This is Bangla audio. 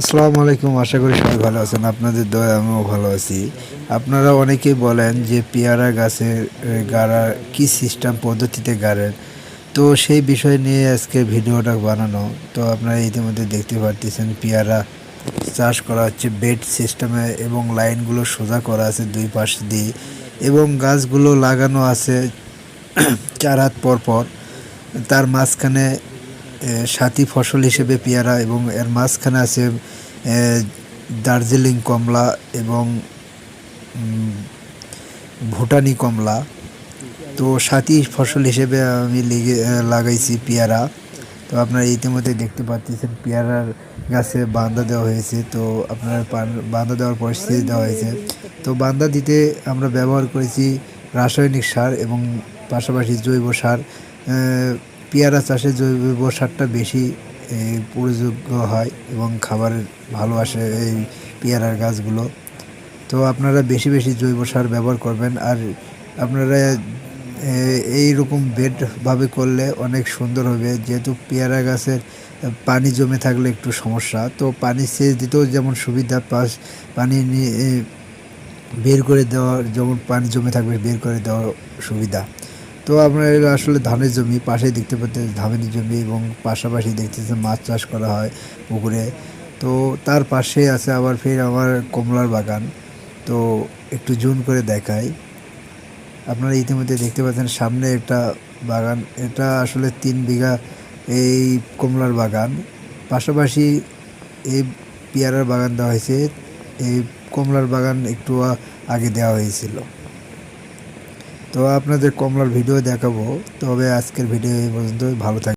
আসসালামু আলাইকুম, আশা করি সবাই ভালো আছেন। আপনাদের দয়া আমিও ভালো আছি। আপনারা অনেকেই বলেন যে পেয়ারা গাছের গাড়া কি সিস্টেম পদ্ধতিতে গাড়েন। তো সেই বিষয় নিয়ে আজকে ভিডিওটা বানানো। তো আপনারা ইতিমধ্যে দেখতে পারতেছেন, পেয়ারা চাষ করা হচ্ছে বেড সিস্টেমে এবং লাইনগুলো সোজা করা আছে দুই পাশ দিয়ে এবং গাছগুলো লাগানো আছে চার হাত পর পর। তার মাঝখানে সাথী ফসল হিসেবে পেয়ারা এবং এর মাঝখানে আছে দার্জিলিং কমলা এবং ভুটানি কমলা। তো সাথী ফসল হিসেবে আমি লেগে লাগাইছি পেয়ারা। তো আপনারা ইতিমধ্যে দেখতে পাচ্ছেন পেয়ারার গাছে বান্দা দেওয়া হয়েছে। তো আপনার পান- বান্দা দেওয়ার পরিস্থিতি দেওয়া হয়েছে। তো বান্দা দিতে আমরা ব্যবহার করেছি রাসায়নিক সার এবং পাশাপাশি জৈব সার। পেয়ারা চাষে জৈব সারটা বেশি এ, প্রয়োযোগ্য হয় এবং খাবারের ভালো আসে এই পেয়ারার গাছগুলো। তো আপনারা বেশি বেশি জৈব সার ব্যবহার করবেন আর আপনারা এই রকম বেডভাবে করলে অনেক সুন্দর হবে। যেহেতু পেয়ারা গাছের পানি জমে থাকলে একটু সমস্যা তো পানি সেচ দিতেও যেমন সুবিধা পাস পানি নিয়ে বের করে দেওয়ার যেমন পানি জমে থাকবে বের করে দেওয়ার সুবিধা। তো আপনার আসলে ধানের জমি, পাশেই দেখতে পাচ্ছেন ধানের জমি এবং পাশাপাশি দেখতেছেন মাছ চাষ করা হয় পুকুরে। তো তার পাশে আছে আবার ফের আমার কমলার বাগান। তো একটু জুম করে দেখাই। আপনারা ইতিমধ্যে দেখতে পাচ্ছেন সামনে একটা বাগান, এটা আসলে তিন বিঘা এই কমলার বাগান। পাশাপাশি এই পেয়ারার বাগান দেওয়া হয়েছে। এই কমলার বাগান একটু আগে দেওয়া হয়েছিল। তো আপনাদের কমলার ভিডিও দেখাবো। তবে আজকের ভিডিও এই পর্যন্ত ভালো থাকবে